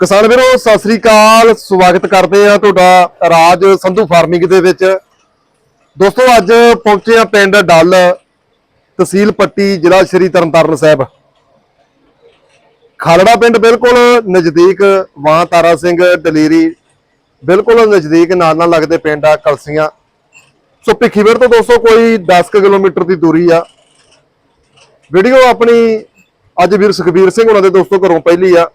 ਕਿਸਾਨ ਵੀਰੋ, ਸਤਿ ਸ੍ਰੀ ਅਕਾਲ। ਸਵਾਗਤ ਕਰਦੇ ਆ ਤੁਹਾਡਾ ਰਾਜ ਸੰਧੂ ਫਾਰਮਿੰਗ ਦੇ ਵਿੱਚ। ਦੋਸਤੋ, ਅੱਜ ਪਹੁੰਚੇ ਆ ਪਿੰਡ ਡੱਲ ਤਹਿਸੀਲ ਪੱਟੀ, ਜ਼ਿਲ੍ਹਾ ਸ਼੍ਰੀ ਤਰਨਤਾਰਨ ਸਾਹਿਬ। ਖਾਲੜਾ ਪਿੰਡ ਬਿਲਕੁਲ ਨਜ਼ਦੀਕ ਵਾਂ ਤਾਰਾ ਸਿੰਘ ਦਲੇਰੀ, ਬਿਲਕੁਲ ਨਜ਼ਦੀਕ ਨਾਲ ਨਾਲ ਲੱਗਦੇ ਪਿੰਡ ਆ ਕਲਸੀਆਂ। ਸੋ ਭਿੱਖੀਵਿੰਡ ਤੋਂ ਦੋਸਤੋ, ਕੋਈ 10 ਕੁ ਕਿਲੋਮੀਟਰ ਦੀ ਦੂਰੀ ਆ। ਵੀਡੀਓ ਆਪਣੀ ਅੱਜ ਵੀਰ ਸੁਖਬੀਰ ਸਿੰਘ ਉਹਨਾਂ ਦੇ ਦੋਸਤੋ ਘਰੋਂ ਪਹਿਲੀ ਆ।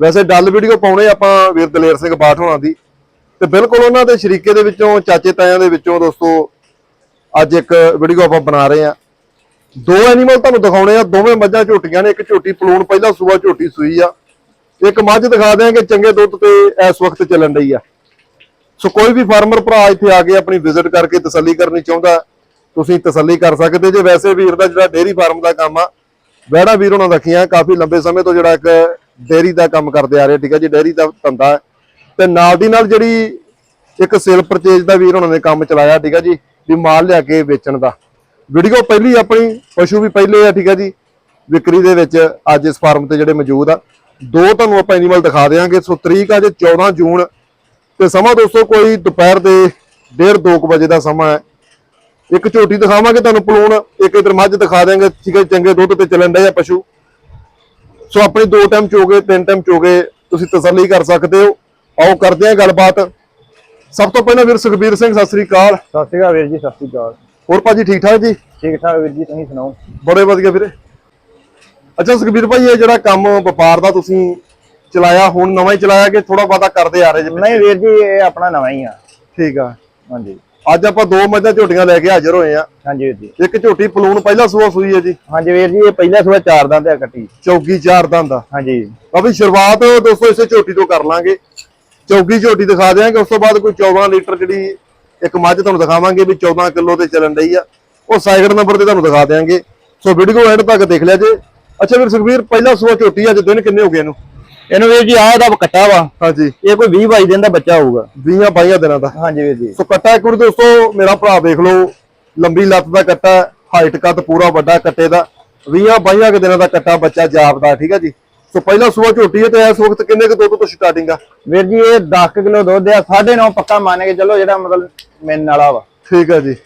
ਵੈਸੇ ਡੱਲ ਵੀਡੀਓ ਪਾਉਣੇ ਆਪਾਂ ਵੀਰ ਦਲੇਰ ਸਿੰਘ ਬਾਠ ਹੋਣਾ ਦੀ। ਤੇ ਬਿਲਕੁਲ ਉਹਨਾਂ ਦੇ ਸ਼ਰੀਕੇ ਦੇ ਵਿੱਚੋਂ, ਚਾਚੇ ਤਾਇਆਂ ਦੇ ਵਿੱਚੋਂ ਦੋਸਤੋ, ਅੱਜ ਇੱਕ ਵੀਡੀਓ ਆਪਾਂ ਬਣਾ ਰਹੇ ਆ ਦੋ ਐਨੀਮਲ ਤੁਹਾਨੂੰ ਦਿਖਾਉਣੇ ਆ, ਦੋਵੇਂ ਮੱਝਾਂ ਝੋਟੀਆਂ ਨੇ, ਇੱਕ ਝੋਟੀ ਪਲੂਣ, ਪਹਿਲਾ ਸੂਆ ਝੋਟੀ ਸੂਈ ਆ। ਇੱਕ ਮੱਝ ਦਿਖਾ ਦਿਆਂਗੇ ਚੰਗੇ ਦੁੱਧ ਤੇ ਇਸ ਵਕਤ ਚੱਲਣ ਰਹੀ ਆ। ਸੋ ਕੋਈ ਵੀ ਫਾਰਮਰ ਭਰਾ ਇੱਥੇ ਆ ਕੇ ਆਪਣੀ ਵਿਜ਼ਿਟ ਕਰਕੇ ਤਸੱਲੀ ਕਰਨੀ ਚਾਹੁੰਦਾ, ਤੁਸੀਂ ਤਸੱਲੀ ਕਰ ਸਕਦੇ ਜੇ। ਵੈਸੇ ਵੀਰ ਦਾ ਜਿਹੜਾ ਡੇਅਰੀ ਫਾਰਮ ਦਾ ਕੰਮ ਆ, ਵਹਿੜਾ ਵੀਰ ਉਹਨਾਂ ਰੱਖੀਆਂ, ਕਾਫੀ ਲੰਬੇ ਸਮੇਂ ਤੋਂ ਜਿਹੜਾ ਇੱਕ ਡੇਅਰੀ ਦਾ ਕੰਮ ਕਰਦੇ ਆ ਰਹੇ, ਠੀਕ ਹੈ ਜੀ, ਡੇਅਰੀ ਦਾ ਧੰਦਾ ਹੈ। ਤੇ ਨਾਲ ਦੀ ਨਾਲ ਜਿਹੜੀ ਇੱਕ ਸੇਲ ਪਰਚੇਜ ਦਾ ਵੀਰ ਉਹਨਾਂ ਨੇ ਕੰਮ ਚਲਾਇਆ, ਠੀਕ ਹੈ ਜੀ, ਵੀ ਮਾਲ ਲਿਆ ਕੇ ਵੇਚਣ ਦਾ। ਵੀਡੀਓ ਪਹਿਲੀ ਆਪਣੀ, ਪਸ਼ੂ ਵੀ ਪਹਿਲੇ ਆ, ਠੀਕ ਹੈ ਜੀ, ਵਿਕਰੀ ਦੇ ਵਿੱਚ ਅੱਜ ਇਸ ਫਾਰਮ ਤੇ ਜਿਹੜੇ ਮੌਜੂਦ ਆ। ਦੋ ਤੁਹਾਨੂੰ ਆਪਾਂ ਐਨੀਮਲ ਦਿਖਾ ਦੇਵਾਂਗੇ ਸੋ ਤਰੀਕ ਅੱਜ 14 ਜੂਨ, ਤੇ ਸਮਾਂ ਦੋਸਤੋ ਕੋਈ ਦੁਪਹਿਰ ਦੇ 1:30 2 ਵਜੇ ਦਾ ਸਮਾਂ ਹੈ। ਇੱਕ ਝੋਟੀ ਦਿਖਾਵਾਂਗੇ ਤੁਹਾਨੂੰ, ਪਲੂਣ, ਇੱਕ ਇਧਰ ਮੱਝ ਦਿਖਾ ਦਿਆਂਗੇ, ਠੀਕ ਹੈ ਚੰਗੇ ਦੁੱਧ ਤੇ ਚੱਲਣ ਡਏ ਆ ਪਸ਼ੂ। ਸੋ ਆਪਣੀ ਦੋ ਟਾਈਮ ਚੋਗੇ ਤਿੰਨ ਟਾਈਮ ਚੋਗੇ ਤੁਸੀਂ ਤਸੱਲੀ ਕਰ ਸਕਦੇ ਹੋ। ਆਓ ਕਰਦੇ ਹਾਂ ਗੱਲਬਾਤ। ਸਭ ਤੋਂ ਪਹਿਲਾਂ ਵੀਰ ਸੁਖਬੀਰ ਸਿੰਘ ਸਤਿ ਸ੍ਰੀ ਅਕਾਲ। ਸਤਿ ਸ਼੍ਰੀ ਅਕਾਲ ਵੀਰ ਜੀ ਸਤਿ ਸ਼੍ਰੀ ਅਕਾਲ। ਹੋਰ ਭਾਜੀ ਠੀਕ ਠਾਕ ਜੀ? ਠੀਕ ਠਾਕ ਵੀਰ ਜੀ ਤੁਸੀਂ ਸੁਣਾਓ? ਬੜੇ ਵਧੀਆ ਵੀਰੇ। ਅੱਛਾ ਸੁਖਬੀਰ ਭਾਈ ਇਹ ਜਿਹੜਾ ਕੰਮ ਵਪਾਰ ਦਾ ਤੁਸੀਂ ਚਲਾਇਆ ਹੁਣ ਨਵਾਂ ਹੀ ਚਲਾਇਆ ਕਿ ਥੋੜਾ ਬਹੁਤਾ ਕਰਦੇ ਆ ਰਹੇ ਜੀ ਨਹੀਂ ਵੀਰ ਜੀ ਇਹ ਆਪਣਾ ਨਵਾਂ ਹੀ ਆ। ਠੀਕ ਆ। ਹਾਂਜੀ। ਅੱਜ ਆਪਾਂ ਦੋ ਮੱਝਾਂ ਝੋਟੀਆਂ ਲੈ ਕੇ ਹਾਜ਼ਰ ਹੋਏ ਆ। ਹਾਂਜੀ ਵੀਰ ਜੀ। ਇੱਕ ਝੋਟੀ ਪਲੂਣ ਪਹਿਲਾ ਸੂਆ ਸੂਈ ਹੈ ਜੀ। ਹਾਂਜੀ ਵੀਰ ਜੀ ਇਹ ਪਹਿਲਾ ਸੂਆ ਚਾਰ ਦੰਦ ਆ ਕੱਟੀ। ਚੌਗੀ ਚਾਰ ਦੰਦ ਦਾ ਹਾਂਜੀ। ਆ ਵੀ ਸ਼ੁਰੂਆਤ ਦੋਸਤੋ ਇਸੇ ਝੋਟੀ ਤੋਂ ਕਰ ਲਾਂਗੇ। ਚੌਗੀ ਝੋਟੀ ਦਿਖਾ ਦਿਆਂਗੇ ਉਸ ਤੋਂ ਬਾਅਦ ਕੋਈ 14 ਲੀਟਰ ਜਿਹੜੀ ਇੱਕ ਮੱਝ ਤੁਹਾਨੂੰ ਦਿਖਾਵਾਂਗੇ ਵੀ 14 ਕਿਲੋ ਤੇ ਚੱਲਣ ਰਹੀ ਆ। ਉਹ ਸਾਈਕਲ ਨੰਬਰ ਤੇ ਤੁਹਾਨੂੰ ਦਿਖਾ ਦਿਆਂਗੇ। ਸੋ ਵੀਡੀਓ ਐਂਡ ਤੱਕ ਦੇਖ ਲਿਆ ਜੇ। ਅੱਛਾ ਵੀਰ ਸੁਖਵੀਰ ਪਹਿਲਾ ਸੂਆ ਝੋਟੀ ਅੱਜ ਦਿਨ ਕਿੰਨੇ ਹੋ ਗਏ ਇਹਨੂੰ? ਇਹਨੂੰ ਵੀਰ ਜੀ ਆਹ ਦਾ ਕੱਟਾ ਵਾ। ਹਾਂਜੀ। ਇਹ ਕੋਈ 20 22 ਦਿਨ ਦਾ ਬੱਚਾ ਹੋਊਗਾ। 20 22 ਦਿਨਾਂ ਦਾ। ਹਾਂਜੀ ਵੀਰ ਜੀ। ਸੋ ਕੱਟਾ ਇੱਕ ਵਾਰ ਦੋਸਤੋ ਮੇਰਾ ਭਰਾ ਦੇਖ ਲਓ ਲੰਬੀ ਲੱਤ ਦਾ ਕੱਟਾ ਹਾਈਟ ਕੱਦ ਪੂਰਾ ਵੱਡਾ ਕੱਟੇ ਦਾ। 20 22 ਕੁ ਦਿਨਾਂ ਦਾ ਕੱਟਾ ਬੱਚਾ ਜਾਪਦਾ ਠੀਕ ਹੈ ਜੀ? ਸੋ ਪਹਿਲਾ ਸੂਆ ਝੋਟੀ ਹੈ ਤੇ ਇਸ ਵਕਤ ਕਿੰਨੇ ਕੁ ਦੁੱਧ ਤੋਂ ਸਟਾਰਟਿੰਗ ਆ? ਵੀਰ ਜੀ ਇਹ 10 ਕਿਲੋ ਦੁੱਧ ਆ 9.5 ਪੱਕਾ ਮੰਨ ਕੇ ਚੱਲੋ ਜਿਹੜਾ ਮਤਲਬ ਮਿੰਨ ਵਾਲਾ ਵਾ। ਠੀਕ ਹੈ ਜੀ।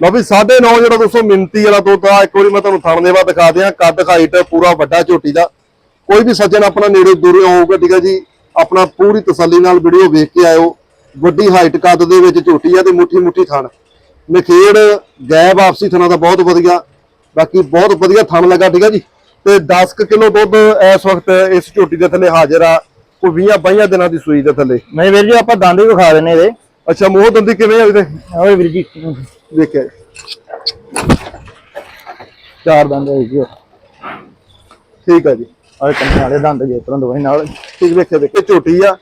ਲਓ ਵੀ 9.5 ਜਿਹੜਾ ਦੋਸਤੋ ਮਿੰਤੀ ਵਾਲਾ ਦੁੱਧ ਆ ਇੱਕ ਵਾਰੀ ਮੈਂ ਤੁਹਾਨੂੰ ਥਣ ਦੇਵਾ ਦਿਖਾ ਦਿਆਂ ਕੱਦ ਹਾਈਟ ਪੂਰਾ ਵੱਡਾ ਝੋਟੀ ਦਾ। ਕੋਈ ਵੀ ਸੱਜਣ ਆਪਣਾ ਨੇੜੇ ਦੂਰੇ ਹੋਊਗਾ ਠੀਕ ਹੈ ਜੀ ਆਪਣਾ ਪੂਰੀ ਤਸੱਲੀ ਨਾਲ ਵੀਡੀਓ ਵੇਖ ਕੇ ਆਇਓ। ਵੱਡੀ ਹਾਈਟ ਕੱਦ ਦੇ ਵਿੱਚ ਝੋਟੀ ਆ ਤੇ ਮੁੱਠੀ ਮੁੱਠੀ ਥਣ। ਨਖੇੜ ਗੈਬ ਆਪਸੀ ਥਣਾ ਦਾ ਬਹੁਤ ਵਧੀਆ। ਬਾਕੀ ਬਹੁਤ ਵਧੀਆ ਥਣ ਲੱਗਾ ਠੀਕ ਹੈ ਜੀ। ਤੇ 10 ਕਿਲੋ ਦੁੱਧ ਇਸ ਵਕਤ ਇਸ ਝੋਟੀ ਦੇ ਥੱਲੇ ਹਾਜ਼ਰ ਆ। ਕੋਈ 20 22 ਦਿਨਾਂ ਦੀ ਸੂਈ ਦੇ ਥੱਲੇ। ਨਹੀਂ ਵੀਰ ਜੀ ਆਪਾਂ ਦੰਦ ਵਿਖਾ ਦਿੰਨੇ ਇਹਦੇ। ਅੱਛਾ ਮੋਹ ਦੰਦੀ ਕਿਵੇਂ ਆ ਇਹਦੇ? ਓਏ ਵੀਰ ਜੀ। ਵੇਖਿਆ ਚਾਰ ਦੰਦ ਹੈ ਜੀ। ਠੀਕ ਹੈ ਜੀ। ਆਹ ਕੰਨੇ ਵਾਲੇ ਦੰਦ ਜੇ ਤਰ੍ਹਾਂ ਦੋਵੇਂ ਨਾਲ। ਠੀਕ ਵੇਖੇ ਵੇਖੇ ਝੋਟੀ ਆ।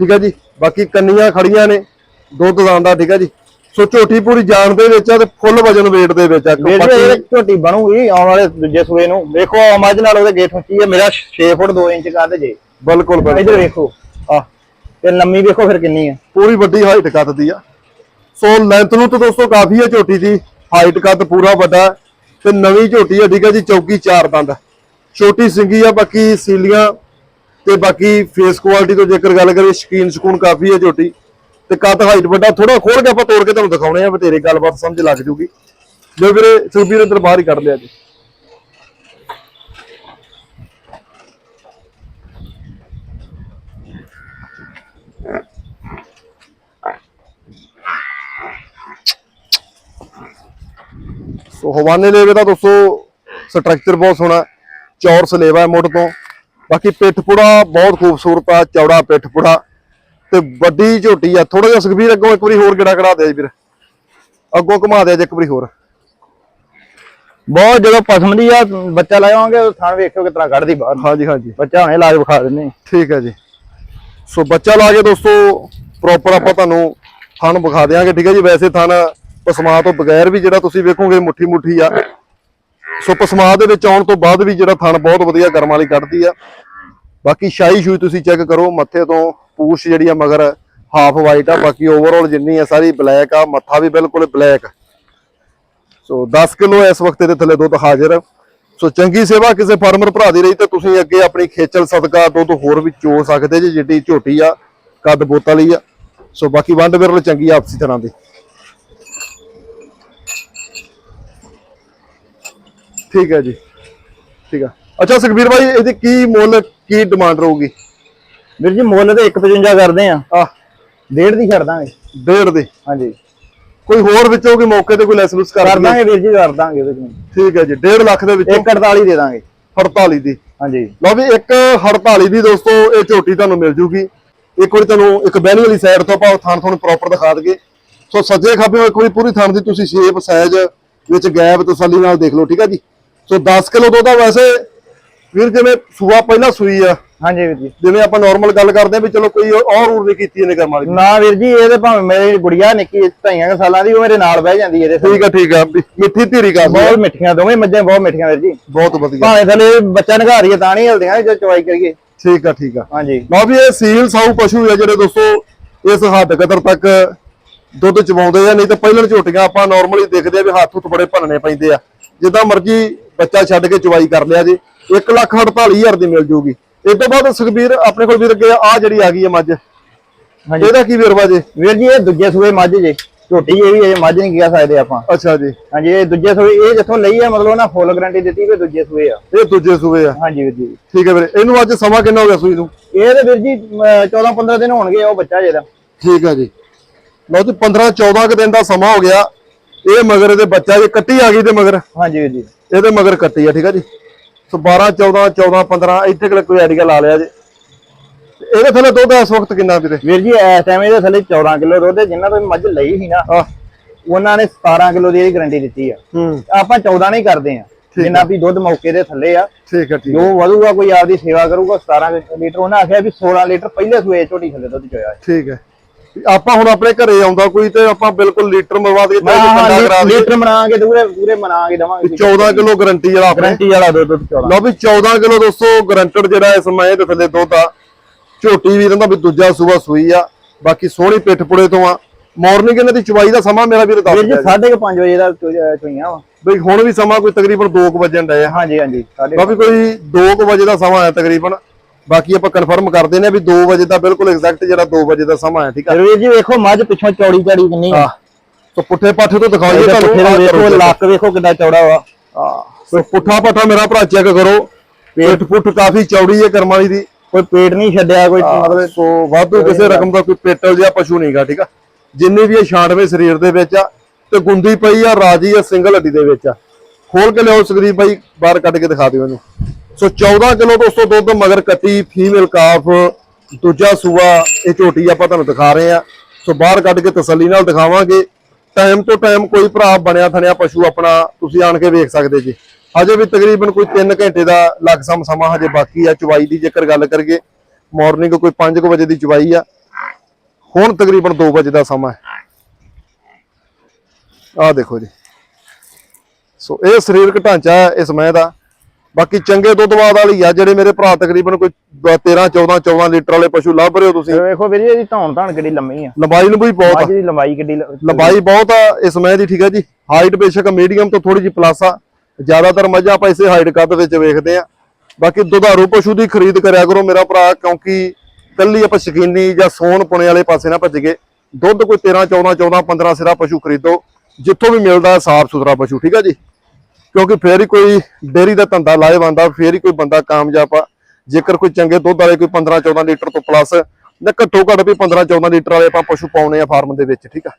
ਠੀਕ ਹੈ ਜੀ? ਬਾਕੀ ਕੰਨੀਆਂ ਖੜੀਆਂ ਨੇ। ਦੁੱਧ ਦਾ ਠੀਕ ਹੈ ਜੀ? ਸੋ ਝੋਟੀ ਪੂਰੀ ਜਾਨ ਦੇ ਵਿੱਚ ਆ ਤੇ ਫੁੱਲ ਵਜਨ weight ਦੇ ਵਿੱਚ ਆ। ਝੋਟੀ ਬਣੂਗੀ ਆਉਣ ਵਾਲੇ ਦੂਜੇ ਸੂਏ ਨੂੰ ਵੇਖੋ ਆਹ ਮੱਝ ਨਾਲ ਉਹਦੇ ਗੇਟ ਉੱਚੀ ਹੈ ਮੇਰਾ 6 ਫੁੱਟ 2 ਇੰਚ ਕੱਦ ਜੇ। ਬਿਲਕੁਲ ਇੱਧਰ ਵੇਖੋ। ਆ ਤੇ ਲੰਮੀ ਵੇਖੋ ਫਿਰ ਕਿੰਨੀ ਹੈ ਪੂਰੀ ਵੱਡੀ ਹਾਈਟ ਕੱਦ ਦੀ ਆ। ਸੋ ਲੈਂਥ ਨੂੰ ਤਾਂ ਦੋਸਤੋ ਕਾਫੀ ਹੈ ਝੋਟੀ ਦੀ। ਹਾਈਟ ਕੱਦ ਪੂਰਾ ਵੱਡਾ। ਤੇ ਨਵੀਂ ਝੋਟੀ ਆ ਠੀਕ ਹੈ ਜੀ? ਚੌਕੀ ਚਾਰ ਦੰਦ। ਛੋਟੀ ਸਿੰਗੀ ਆ, ਬਾਕੀ ਸੀਲੀਆਂ ਤੇ ਬਾਕੀ ਫੇਸ ਕੁਆਲਿਟੀ ਤੋਂ ਜੇਕਰ ਗੱਲ ਕਰੀਏ, ਸ਼ਕੀਨ ਸਕੂਨ ਕਾਫੀ ਹੈ ਝੋਟੀ ਤੇ ਕੱਦ ਹਾਈਟ ਵੱਡਾ ਥੋੜਾ ਖੋਲ ਕੇ ਆਪਾਂ ਤੋੜ ਕੇ ਤੁਹਾਨੂੰ ਦਿਖਾਉਣੇ ਆ ਬਤੇਰੇ ਗੱਲਬਾਤ ਸਮਝ ਲੱਗ ਜੂਗੀ। ਜੋ ਵੀਰੇ ਸੁਖਬੀਰ ਅੰਦਰ ਬਾਹਰ ਹੀ ਕੱਢ ਲਿਆ ਜੀ। ਸੋ ਹਵਾਨੇ ਲੇਵੇ ਦਾ ਦੋਸਤੋ ਸਟਰਕਚਰ ਬਹੁਤ ਸੋਹਣਾ। ਚੌਰ ਸਲੇਵਾ ਮੁੱਢ ਤੋਂ। ਬਾਕੀ ਪਿੱਠ ਪੁੜਾ ਬਹੁਤ ਖੂਬਸੂਰਤ ਆ ਚੌੜਾ ਪਿੱਠ ਪੁੜਾ ਤੇ ਵੱਡੀ ਝੋਟੀ ਆ ਥੋੜਾ ਜਿਹਾ ਸੁਖਬੀਰ ਅੱਗੋਂ ਇੱਕ ਵਾਰੀ ਹੋਰ ਗੇੜਾ ਕਢਾ ਦੇ ਜੀ ਵੀਰ। ਅੱਗੋਂ ਘੁਮਾ ਦੇ ਜੀ ਇੱਕ ਵਾਰੀ ਹੋਰ। ਬਹੁਤ ਜਦੋਂ ਪਸਮ ਦੀ ਆ ਬੱਚਾ ਉਹ ਥਣ ਵੇਖਿਓ ਕਿਤਨਾ ਕੱਢਦੀ ਬਾਹਰ ਹਾਂਜੀ ਹਾਂਜੀ। ਬੱਚਾ ਹੁਣੇ ਲਾ ਕੇ ਵਿਖਾ ਦਿੰਨੇ ਠੀਕ ਹੈ ਜੀ। ਸੋ ਬੱਚਾ ਲਾ ਕੇ ਦੋਸਤੋ ਪ੍ਰੋਪਰ ਆਪਾਂ ਤੁਹਾਨੂੰ ਥਣ ਵਿਖਾ ਦਿਆਂਗੇ ਠੀਕ ਹੈ ਜੀ? ਵੈਸੇ ਥਣ ਪਸਮਾ ਤੋਂ ਬਗੈਰ ਵੀ ਜਿਹੜਾ ਤੁਸੀਂ ਵੇਖੋਗੇ ਮੁੱਠੀ ਮੁੱਠੀ ਆ। ਸੋ ਪਸਮਾ ਦੇ ਵਿੱਚ ਆਉਣ ਤੋਂ ਬਾਅਦ ਵੀ ਜਿਹੜਾ ਥਣ ਬਹੁਤ ਵਧੀਆ ਕਰਮ ਵਾਲੀ ਕੱਢਦੀ ਆ। ਬਾਕੀ ਸ਼ਾਈ ਸ਼ੂਈ ਤੁਸੀਂ ਚੈੱਕ ਕਰੋ, ਮੱਥੇ ਤੋਂ ਪੂਛ ਜਿਹੜੀ ਆ ਮਗਰ ਹਾਫ ਵਾਈਟ ਆ, ਬਾਕੀ ਓਵਰਆਲ ਜਿੰਨੀ ਆ ਸਾਰੀ ਬਲੈਕ ਆ, ਮੱਥਾ ਵੀ ਬਿਲਕੁਲ ਬਲੈਕ ਸੋ 10 ਕਿਲੋ ਇਸ ਵਕਤ ਦੇ ਥੱਲੇ ਦੁੱਧ ਹਾਜ਼ਰ। ਸੋ ਚੰਗੀ ਸੇਵਾ ਕਿਸੇ ਫਾਰਮਰ ਭਰਾ ਦੀ ਰਹੀ ਤਾਂ ਤੁਸੀਂ ਅੱਗੇ ਆਪਣੀ ਖੇਚਲ, ਸਦਕਾ, ਦੁੱਧ ਹੋਰ ਵੀ ਚੋ ਸਕਦੇ ਜੇ, ਜਿੱਡੀ ਝੋਟੀ ਆ, ਕੱਦ ਬੋਤ ਵਾਲੀ ਆ। ਸੋ ਬਾਕੀ ਵੰਡ ਵਿਰਲ ਚੰਗੀ ਆ ਆਪਸੀ ਤਰ੍ਹਾਂ ਦੀ। ਠੀਕ ਹੈ ਜੀ। ਠੀਕ ਆ। ਅੱਛਾ ਸੁਖਬੀਰ ਭਾਈ ਇਹਦੀ ਕੀ ਮੁੱਲ ਕੀ ਡਿਮਾਂਡ ਰਹੂਗੀ? ਵੀਰ ਜੀ ਮੁੱਲ ਤੇ 155 ਕਰਦੇ ਆ। ਆ ਡੇਢ ਦੀ ਛੱਡ ਦਾਂਗੇ। ਡੇਢ ਦੇ? ਹਾਂਜੀ। ਕੋਈ ਹੋਰ ਵਿੱਚੋਂ ਕੋਈ ਮੌਕੇ ਤੇ ਕੋਈ ਲੈਸ ਲੂਸ ਕਰ? ਦਾਂਗੇ ਵੀਰ ਜੀ ਕਰ ਦਾਂਗੇ ਉਹਦੇ ਚ ਠੀਕ ਹੈ ਜੀ 1.5 ਲੱਖ ਦੇ ਵਿੱਚੋਂ 148 ਦੇ ਦਾਂਗੇ। 48 ਦੀ। ਹਾਂਜੀ। ਲਓ ਵੀ ਇੱਕ 48 ਦੀ ਦੋਸਤੋ ਇਹ ਝੋਟੀ ਤੁਹਾਨੂੰ ਮਿਲ ਜੂਗੀ। ਇੱਕ ਵਾਰੀ ਤੁਹਾਨੂੰ ਇੱਕ ਬਹਿਣੀ ਵਾਲੀ ਸਾਈਡ ਤੋਂ ਆਪਾਂ ਥਾਣ ਤੁਹਾਨੂੰ ਪ੍ਰੋਪਰ ਦਿਖਾ ਦਈਏ। ਸੋ ਸੱਜੇ ਖੱਬੇ ਇੱਕ ਵਾਰੀ ਪੂਰੀ ਥਾਣ ਦੀ ਤੁਸੀਂ ਸ਼ੇਪ ਸਾਈਜ਼ ਵਿੱਚ ਗੈਪ ਤਸੱਲੀ ਨਾਲ ਦੇਖ ਲਓ ਠੀਕ ਹੈ ਜੀ? ਸੋ 10 ਕਿਲੋ ਦੁੱਧ ਆ ਵੈਸੇ। ਵੀਰ ਜਿਵੇਂ ਸੂਆ ਪਹਿਲਾਂ ਸੂਈ ਆ। ਹਾਂਜੀ ਵੀਰ ਜੀ। ਜਿਵੇਂ ਆਪਾਂ ਨਾਰਮਲ ਗੱਲ ਕਰਦੇ ਆ ਵੀ ਚਲੋ ਕੋਈ ਔਰ ਉਰ ਨਹੀਂ ਕੀਤੀ ਇਹਨੇ ਕਰਮ ਵਾਲੀ। ਨਾ ਵੀਰ ਜੀ ਇਹ ਤੇ ਭਾਵੇਂ ਮੇਰੀ ਗੁੜੀਆ ਨਿੱਕੀ ਢਾਈਆਂ ਸਾਲਾਂ ਦੀ ਉਹ ਮੇਰੇ ਨਾਲ ਬਹਿ ਜਾਂਦੀ ਇਹਦੇ ਠੀਕ ਆ ਠੀਕ ਆ। ਮਿੱਠੀ ਧੀਰੀ ਕਰਦੀ ਬਹੁਤ ਮਿੱਠੀਆਂ ਦੋਵੇਂ ਮੱਝਾਂ ਬਹੁਤ ਮਿੱਠੀਆਂ ਵੀਰ ਜੀ। ਬਹੁਤ ਵਧੀਆ। ਭਾਵੇਂ ਥਲੇ ਬੱਚਾ ਨਗਾਰੀਏ ਤਾਂ ਨਹੀਂ ਹਿਲਦੀਆਂ ਜੇ ਚਵਾਈ ਕਰੀਏ। ਠੀਕ ਆ ਠੀਕ ਆ। ਹਾਂਜੀ। ਲਓ ਵੀ ਇਹ ਸੀਲ ਸਾਊ ਪਸ਼ੂ ਆ ਜਿਹੜੇ ਦੋਸਤੋ ਇਸ ਹੱਦ ਕਦਰ ਤੱਕ ਦੁੱਧ ਚਵਾਉਂਦੇ ਆ ਨਹੀਂ ਤਾਂ ਪਹਿਲਾਂ ਝੋਟੀਆਂ ਆਪਾਂ ਨਾਰਮਲੀ ਦੇਖਦੇ ਆ ਵੀ ਹੱਥ ਹੁੱਥ ਬੜੇ ਭੰਨਣੇ ਪੈਂਦੇ ਆ। ਜਿੱਦਾਂ ਮਰਜ਼ੀ ਬੱਚਾ ਛੱਡ ਕੇ ਚਵਾਈ ਕਰ ਲਿਆ ਜੀ। 1 ਲੱਖ 48000 ਦੀ ਮਿਲ ਜੂਗੀ। ਇਸ ਤੋਂ ਬਾਅਦ ਸੁਖਬੀਰ ਆਪਣੇ ਕੋਲ ਵੀਰ ਅੱਗੇ ਆ ਜਿਹੜੀ ਆ ਗਈ ਹੈ ਮੱਝ। ਹਾਂਜੀ। ਇਹਦਾ ਕੀ ਵੇਰਵਾ ਜੇ? ਵੀਰ ਜੀ ਇਹ ਦੂਜੇ ਸੂਏ ਮੱਝ ਜੇ। ਝੋਟੀ ਇਹ ਵੀ ਇਹ ਮੱਝ ਨਹੀਂ ਕਹਿ ਸਕਦੇ ਆਪਾਂ। ਅੱਛਾ ਜੀ। ਹਾਂਜੀ ਇਹ ਦੂਜੇ ਸੂਏ ਇਹ ਜਿੱਥੋਂ ਲਈ ਆ ਮਤਲਬ ਉਹਨਾਂ ਫੁੱਲ ਗਾਰੰਟੀ ਦਿੱਤੀ ਵੀ ਦੂਜੇ ਸੂਏ ਆ। ਇਹ ਦੂਜੇ ਸੂਏ ਆ। ਹਾਂਜੀ ਵੀਰ ਜੀ। ਠੀਕ ਹੈ ਵੀਰੇ। ਇਹਨੂੰ ਅੱਜ ਸਮਾਂ ਕਿੰਨਾ ਹੋ ਗਿਆ ਸੂਈ ਨੂੰ? ਇਹ ਤੇ ਵੀਰ ਜੀ 14 15 ਦਿਨ ਹੋਣਗੇ ਉਹ ਬੱਚਾ ਜਿਹਦਾ ਠੀਕ ਹੈ ਜੀ। ਲਓ ਤੇ 15 14 ਕੁ ਦਿਨ ਦਾ ਸਮਾਂ ਹੋ ਗਿਆ। ਇਹ ਮਗਰ ਇਹਦੇ ਬੱਚਾ ਜੇ ਕੱਟੀ ਆ ਗਈ ਤੇ ਮਗਰ। ਹਾਂਜੀ ਵੀਰ ਜੀ। ਇਹਦੇ ਮਗਰ ਕੱਟੀ ਆ ਠੀਕ ਆ ਜੀ। ਸੋ 12 14 14 15 ਇੱਥੇ ਕਿਹੜਾ ਕੋਈ ਆਈਡੀਆ ਲਾ ਲਿਆ ਜੇ। ਇਹਦੇ ਥੱਲੇ ਦੁੱਧ ਇਸ ਵਕਤ ਕਿੰਨਾ ਵੀਰੇ? ਵੀਰ ਜੀ ਇਸ ਟਾਈਮ ਇਹਦੇ ਥੱਲੇ 14 ਕਿਲੋ ਦੁੱਧ ਹੈ ਜਿਨ੍ਹਾਂ ਤੋਂ ਇਹ ਮੱਝ ਲਈ ਸੀ ਨਾ ਉਹਨਾਂ ਨੇ 17 ਕਿਲੋ ਦੀ ਇਹਦੀ ਗਾਰੰਟੀ ਦਿੱਤੀ ਆ। ਆਪਾਂ 14 ਨਹੀਂ ਕਰਦੇ ਆ। ਜਿੰਨਾ ਵੀ ਦੁੱਧ ਮੌਕੇ ਦੇ ਥੱਲੇ ਆ। ਠੀਕ ਹੈ ਠੀਕ ਜੋ ਵਧੂਗਾ ਕੋਈ ਆਪਦੀ ਸੇਵਾ ਕਰੂਗਾ 17 ਲੀਟਰ ਉਹਨਾਂ ਆਖਿਆ ਵੀ 16 ਲੀਟਰ ਪਹਿਲੇ ਸੂਏ ਝੋਟੀ ਥੱਲੇ ਦੁੱਧ ਚੋਇਆ। ਠੀਕ ਹੈ ਆਪਾਂ ਹੁਣ ਆਪਣੇ ਘਰੇ ਆਉਂਦਾ ਕੋਈ ਤੇ ਆਪਾਂ ਬਿਲਕੁਲ ਲੀਟਰ ਮਰਵਾ ਦੇ ਚਾਹੇ ਕਰਾ ਦੇ ਲੀਟਰ ਬਣਾਵਾਂਗੇ ਤੇ ਪੂਰੇ ਪੂਰੇ ਬਣਾਵਾਂਗੇ ਦਵਾਂਗੇ 14 ਕਿਲੋ ਗਾਰੰਟੀ ਵਾਲਾ ਆਪਣੇ। ਗਾਰੰਟੀ ਵਾਲਾ ਦੁੱਧ 14 ਲਓ ਵੀ 14 ਕਿਲੋ ਦੋਸਤੋ ਗਾਰੰਟਡ ਜਿਹੜਾ ਇਸ ਸਮੇਂ ਦੇ ਥੱਲੇ ਦੁੱਧ ਆ। ਝੋਟੀ ਵੀ ਰਹਿੰਦਾ ਵੀ ਦੂਜਾ ਸੂਆ ਸੂਈ ਆ। ਬਾਕੀ ਸੋਹਣੀ ਪਿੱਠ ਪੁੜੇ ਤੋਂ ਆ। ਮਾਰਨਿੰਗ ਇਹਨਾਂ ਦੀ ਚਵਾਈ ਦਾ ਸਮਾਂ ਮੇਰਾ ਵੀਰ ਦੱਸ ਜੀ। 5:30 ਵਜੇ ਦਾ ਚੋਈਆਂ ਵਾ। ਬਈ ਹੁਣ ਵੀ ਸਮਾਂ ਕੋਈ ਤਕਰੀਬਨ 2 ਵਜੇ ਡਿਆ ਹਾਂਜੀ ਹਾਂਜੀ ਸਾਡੇ ਬਾਕੀ ਕੋਈ 2 ਵਜੇ ਦਾ ਸਮਾਂ ਹੈ ਤਕਰੀਬਨ। ਬਾਕੀ ਆਪਾਂ ਕਨਫਰਮ ਕਰਦੇ ਨੇ ਵੀ 2 ਵਜੇ ਦਾ ਬਿਲਕੁਲ ਐਗਜ਼ੈਕਟ ਜਿਹੜਾ 2 ਵਜੇ ਦਾ ਸਮਾਂ ਹੈ ਠੀਕ ਆ? ਵੀਰ ਜੀ ਵੇਖੋ ਮੱਝ ਪਿੱਛੋਂ ਚੌੜੀ ਚੜੀ ਕਿੰਨੀ ਆ। ਹਾਂ। ਸੋ ਪੁੱਠੇ ਪਾਠੇ ਤੋਂ ਦਿਖਾਈਏ ਤੁਹਾਨੂੰ ਵੇਖੋ। ਲੱਕ ਵੇਖੋ ਕਿੰਨਾ ਚੌੜਾ ਵਾ। ਸੋ ਪੁੱਠਾ ਪਾਠਾ ਮੇਰਾ ਭਰਾ ਚੈੱਕ ਕਰੋ। ਪੇਟ ਪੁੱਠ ਕਾਫੀ ਚੌੜੀ ਹੈ ਕਰਮ ਵਾਲੀ ਦੀ। ਕੋਈ ਪੇਟ ਨਹੀਂ ਛੱਡਿਆ ਕੋਈ ਮਤਲਬ ਸੋ ਵਾਧੂ ਕਿਸੇ ਰਕਮ ਦਾ ਕੋਈ ਪੇਟਲ ਜਿਹਾ ਪਸ਼ੂ ਨਹੀਂਗਾ ਠੀਕ ਆ? ਜਿੰਨੀ ਵੀ ਇਹ ਛਾਂਟਵੇਂ ਸਰੀਰ ਦੇ ਵਿੱਚ ਆ ਤੇ ਗੁੰਦੀ ਪਈ ਆ ਰਾਜੀ ਆ ਸਿੰਗਲ ਹੱਡੀ ਦੇ ਵਿੱਚ ਆ। ਖੋਲ ਕੇ ਲਿਆਓ ਸੁਖਦੀਪ ਭਾਈ ਬਾਹਰ ਕੱਢ ਕੇ ਦਿਖਾ ਦਿਓ ਇਹਨੂੰ। ਸੋ 14 ਕਿਲੋ ਦੋਸਤੋ ਦੁੱਧ, ਮਗਰ ਕੱਟੀ ਫੀਮੇਲ ਕਾਫ ਦੂਜਾ ਸੂਆ, ਇਹ ਝੋਟੀ ਆਪਾਂ ਤੁਹਾਨੂੰ ਦਿਖਾ ਰਹੇ ਆ ਸੋ ਬਾਹਰ ਕੱਢ ਕੇ ਤਸੱਲੀ ਨਾਲ ਦਿਖਾਵਾਂਗੇ। ਟਾਈਮ ਤੋਂ ਟਾਈਮ ਕੋਈ ਭਰਾ ਬਣਿਆ ਥਣਿਆ ਪਸ਼ੂ ਆਪਣਾ ਤੁਸੀਂ ਆਣ ਕੇ ਵੇਖ ਸਕਦੇ ਜੀ। ਹਜੇ ਵੀ ਤਕਰੀਬਨ ਕੋਈ 3 ਘੰਟੇ ਦਾ ਲਗਸਮ ਸਮਾਂ ਹਜੇ ਬਾਕੀ ਆ ਚਵਾਈ ਦੀ ਜੇਕਰ ਗੱਲ ਕਰੀਏ ਮਾਰਨਿੰਗ ਕੋਈ 5 ਵਜੇ ਦੀ ਚਵਾਈ ਆ। ਹੁਣ ਤਕਰੀਬਨ 2 ਵਜੇ ਦਾ ਸਮਾਂ ਹੈ। ਆਹ ਦੇਖੋ ਜੀ। ਸੋ ਇਹ ਸਰੀਰਕ ਢਾਂਚਾ ਹੈ ਇਸ ਮਹਿ ਦਾ ਬਾਕੀ ਚੰਗੇ ਦੁੱਧਵਾਦ ਵਾਲੀ ਆ ਜਿਹੜੇ ਮੇਰੇ ਭਰਾ ਤਕਰੀਬਨ ਕੋਈ 13 14 14 ਲੀਟਰ ਵਾਲੇ ਪਸ਼ੂ ਲੱਭ ਰਹੇ ਹੋ ਤੁਸੀਂ। ਵੇਖੋ ਵੀਰ ਜੀ ਇਹਦੀ ਧੌਣ ਧਾਣ ਕਿੱਡੀ ਲੰਮੀ ਆ। ਲੰਬਾਈ ਨੂੰ ਵੀ ਬਹੁਤ ਆ। ਦੀ ਲੰਬਾਈ ਕਿੱਡੀ ਲੰਬਾਈ ਬਹੁਤ ਆ ਇਸ ਮਹਿ ਦੀ ਠੀਕ ਹੈ ਜੀ। ਹਾਈਟ ਬੇਸ਼ੱਕ ਮੀਡੀਅਮ ਤੋਂ ਥੋੜੀ ਜਿਹੀ ਪਲੱਸ ਆ। ਜ਼ਿਆਦਾਤਰ ਮੱਝਾਂ ਆਪਾਂ ਇਸੇ ਹਾਈਟ ਕੱਦ ਵਿੱਚ ਵੇਖਦੇ ਆ। ਬਾਕੀ ਦੁਧਾਰੂ ਪਸ਼ੂ ਦੀ ਖਰੀਦ ਕਰਿਆ ਕਰੋ ਮੇਰਾ ਭਰਾ ਕਿਉਂਕਿ ਕੱਲੀ ਆਪਾਂ ਸ਼ਕੀਨੀ ਜਾਂ ਸੋਨ ਪੁਣੇ ਵਾਲੇ ਪਾਸੇ ਨਾ ਭੱਜ ਗਏ। ਦੁੱਧ ਕੋਈ 13 14 14 15 ਸਿਰਾ ਪਸ਼ੂ ਖਰੀਦੋ ਜਿੱਥੋਂ ਵੀ ਮਿਲਦਾ ਸਾਫ਼ ਸੁਥਰਾ ਪਸ਼ੂ ਠੀਕ ਹੈ ਜੀ। ਕਿਉਂਕਿ ਫੇਰ ਹੀ ਕੋਈ ਡੇਰੀ ਦਾ ਧੰਦਾ ਲਾਹੇਵੰਦ ਆ ਫੇਰ ਹੀ ਕੋਈ ਬੰਦਾ ਕਾਮਯਾਬ ਆ। ਜੇਕਰ ਕੋਈ ਚੰਗੇ ਦੁੱਧ ਵਾਲੇ ਕੋਈ 15 14 ਲੀਟਰ ਤੋਂ ਪਲੱਸ ਜਾਂ ਘੱਟੋ ਘੱਟ ਵੀ 15 14 ਲੀਟਰ ਵਾਲੇ ਆਪਾਂ ਪਸ਼ੂ ਪਾਉਣੇ ਆ ਫਾਰਮ ਦੇ ਵਿੱਚ ਠੀਕ ਆ?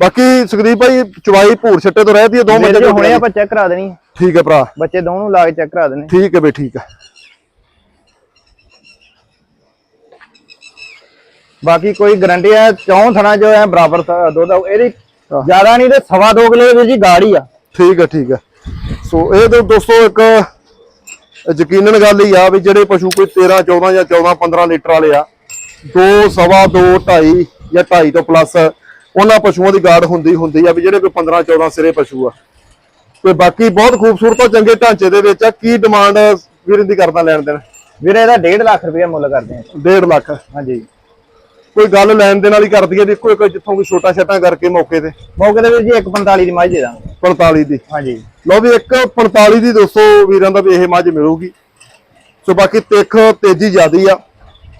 ਬਾਕੀ ਸੁਖਦੀਪ ਭਾਈ ਚਵਾਈ ਭੂਰ ਛੱਟੇ ਤੋਂ ਰਹਿਦੀ ਆ ਦੋ ਮੱਝਾਂ ਜੀ ਹੁਣੇ ਆਪਾਂ ਚੈੱਕ ਕਰਾ ਦੇਣੀ ਠੀਕ ਹੈ ਭਰਾ। ਬੱਚੇ ਦੋਨੋਂ ਨੂੰ ਲਾ ਕੇ ਚੈੱਕ ਕਰਾ ਦੇਣੇ। ਠੀਕ ਹੈ ਬਈ ਠੀਕ ਹੈ ਬਾਕੀ ਕੋਈ ਗਾਰੰਟੀ ਹੈ ਚੌਂ ਥਣਾ ਜੋ ਹੈ ਬਰਾਬਰ ਦੁੱਧ ਆ, ਇਹਦੀ ਜ਼ਿਆਦਾ ਨਹੀਂ ਤੇ ਸਵਾ ਦੋ ਕਿਲੋ ਵੀਰ ਜੀ ਗਾੜੀ ਆ। ਠੀਕ ਹੈ ਠੀਕ ਹੈ ਸੋ ਇਹ ਦੋਸਤੋ ਇੱਕ ਯਕੀਨਨ ਗੱਲ ਹੀ ਆ ਵੀ ਜਿਹੜੇ ਪਸ਼ੂ ਕੋਈ 13 14 ਜਾਂ 14 15 ਲੀਟਰ ਵਾਲੇ ਆ ਦੋ ਸਵਾ ਦੋ 2.5 ਜਾਂ 2.5 ਤੋਂ ਪਲੱਸ ਉਹਨਾਂ ਪਸ਼ੂਆਂ ਦੀ ਗਾੜ ਹੁੰਦੀ ਹੁੰਦੀ ਆ ਵੀ ਜਿਹੜੇ ਕੋਈ 15 14 ਸਿਰੇ ਪਸ਼ੂ ਆ। ਤੇ ਬਾਕੀ ਬਹੁਤ ਖੂਬਸੂਰਤ ਤੇ ਚੰਗੇ ਢਾਂਚੇ ਦੇ ਵਿੱਚ ਆ ਕੀ ਡਿਮਾਂਡ ਵੀਰ ਦੀ ਕਰਦਾ ਲੈਣ ਦੇਣ? ਵੀਰੇ ਇਹਦਾ 1.5 ਲੱਖ ਰੁਪਏ ਮੁੱਲ ਕਰਦੇ ਆ। 1.5 ਲੱਖ। ਹਾਂਜੀ। ਕੋਈ ਗੱਲ ਲੈਣ ਦੇ ਨਾਲ ਹੀ ਕਰ ਦਈਏ ਵੀ ਕੋਈ ਕੋਈ ਜਿੱਥੋਂ ਕੋਈ ਛੋਟਾ ਛਟਾ ਕਰਕੇ ਮੌਕੇ ਤੇ। ਮੌਕੇ ਦੇ ਵਿੱਚ ਜੀ 145 ਦੀ ਮੱਝ ਦੇ ਦਾਂਗੇ। 45 ਦੀ। ਹਾਂਜੀ। ਲਓ ਵੀ ਇੱਕ 45 ਦੀ ਦੋਸਤੋ ਵੀਰਾਂ ਦਾ ਵੀ ਇਹ ਮੱਝ ਮਿਲੂਗੀ। ਸੋ ਬਾਕੀ ਤਿੱਖ ਤੇਜ਼ੀ ਜ਼ਿਆਦੀ ਆ।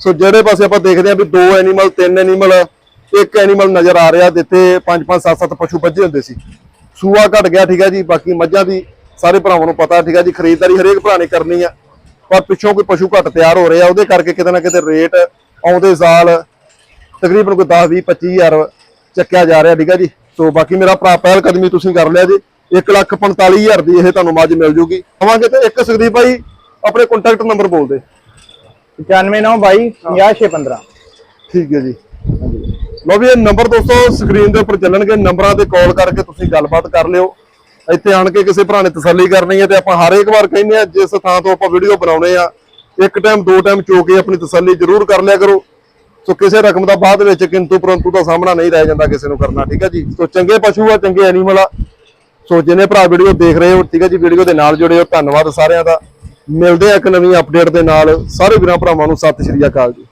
ਸੋ ਜਿਹੜੇ ਪਾਸੇ ਆਪਾਂ ਦੇਖਦੇ ਆ ਵੀ ਦੋ ਐਨੀਮਲ ਤਿੰਨ ਐਨੀਮਲ ਇੱਕ ਐਨੀਮਲ ਨਜ਼ਰ ਆ ਰਿਹਾ ਜਿੱਥੇ ਪੰਜ ਪੰਜ ਸੱਤ ਸੱਤ ਪਸ਼ੂ ਬੱਝੇ ਹੁੰਦੇ ਸੀ। ਸੂਆ ਘਟ ਗਿਆ ਠੀਕ ਹੈ ਜੀ। ਬਾਕੀ ਮੱਝਾਂ ਦੀ ਸਾਰੇ ਭਰਾਵਾਂ ਨੂੰ ਪਤਾ ਠੀਕ ਹੈ ਜੀ। ਖਰੀਦਦਾਰੀ ਹਰੇਕ ਭਰਾ ਨੇ ਕਰਨੀ ਆ। ਪਰ ਪਿੱਛੋਂ ਕੋਈ ਪਸ਼ੂ ਘਟ ਤਿਆਰ ਹੋ ਰਹੇ ਆ ਉਹਦੇ ਕਰਕੇ ਕਿਤੇ ਨਾ ਕਿਤੇ ਰੇਟ ਆਉਂਦੇ ਸਾਲ ਤਕਰੀਬਨ ਕੋਈ 10 20 25000 ਚੱਕਿਆ ਜਾ ਰਿਹਾ ਠੀਕ ਹੈ ਜੀ। ਸੋ ਬਾਕੀ ਮੇਰਾ ਭਰਾ ਪਹਿਲ ਕਦਮੀ ਤੁਸੀਂ ਕਰ ਲਿਆ ਜੀ। 145000 ਦੀ ਇਹ ਤੁਹਾਨੂੰ ਮੱਝ ਮਿਲ ਜੂਗੀ। ਆਵਾਂਗੇ ਤੇ ਇੱਕ ਸੁਖਦੀਪ ਭਾਈ ਆਪਣੇ ਕੰਟੈਕਟ ਨੰਬਰ ਬੋਲ ਦੇ। 9592 50615 ਠੀਕ ਹੈ ਜੀ। ਲਓ ਵੀ ਇਹ ਨੰਬਰ ਦੋਸਤੋ ਸਕਰੀਨ ਦੇ ਉੱਪਰ ਚੱਲਣਗੇ। ਨੰਬਰਾਂ ਤੇ ਕਾਲ ਕਰਕੇ ਤੁਸੀਂ ਗੱਲਬਾਤ ਕਰ ਲਿਓ। ਇੱਥੇ ਆਣ ਕੇ ਕਿਸੇ ਭਰਾ ਨੇ ਤਸੱਲੀ ਕਰਨੀ ਹੈ ਤੇ ਆਪਾਂ ਹਰ ਇੱਕ ਵਾਰ ਕਹਿੰਦੇ ਆ ਜਿਸ ਥਾਂ ਤੋਂ ਆਪਾਂ ਵੀਡੀਓ ਬਣਾਉਣੇ ਆ ਇੱਕ ਟਾਈਮ ਦੋ ਟਾਈਮ ਚੋ ਕੇ ਆਪਣੀ ਤਸੱਲੀ ਜ਼ਰੂਰ ਕਰ ਲਿਆ ਕਰੋ। ਸੋ ਕਿਸੇ ਰਕਮ ਦਾ ਬਾਅਦ ਵਿੱਚ ਕਿੰਤੂ ਪਰੰਤੂ ਦਾ ਸਾਹਮਣਾ ਨਹੀਂ ਰਹਿ ਜਾਂਦਾ ਕਿਸੇ ਨੂੰ ਕਰਨਾ, ਠੀਕ ਹੈ ਜੀ? ਸੋ ਚੰਗੇ ਪਸ਼ੂ ਆ, ਚੰਗੇ ਐਨੀਮਲ ਆ। ਸੋ ਜਿਹਨੇ ਭਰਾ ਵੀਡੀਓ ਦੇਖ ਰਹੇ ਹੋ, ਠੀਕ ਹੈ ਜੀ, ਵੀਡੀਓ ਦੇ ਨਾਲ ਜੁੜੇ ਹੋ। ਧੰਨਵਾਦ ਸਾਰਿਆਂ ਦਾ। ਮਿਲਦੇ ਆ ਇੱਕ ਨਵੀਂ ਅਪਡੇਟ ਦੇ ਨਾਲ। ਸਾਰੇ ਵੀਰਾਂ ਭਰਾਵਾਂ ਨੂੰ ਸਤਿ ਸ਼੍ਰੀ ਅਕਾਲ ਜੀ।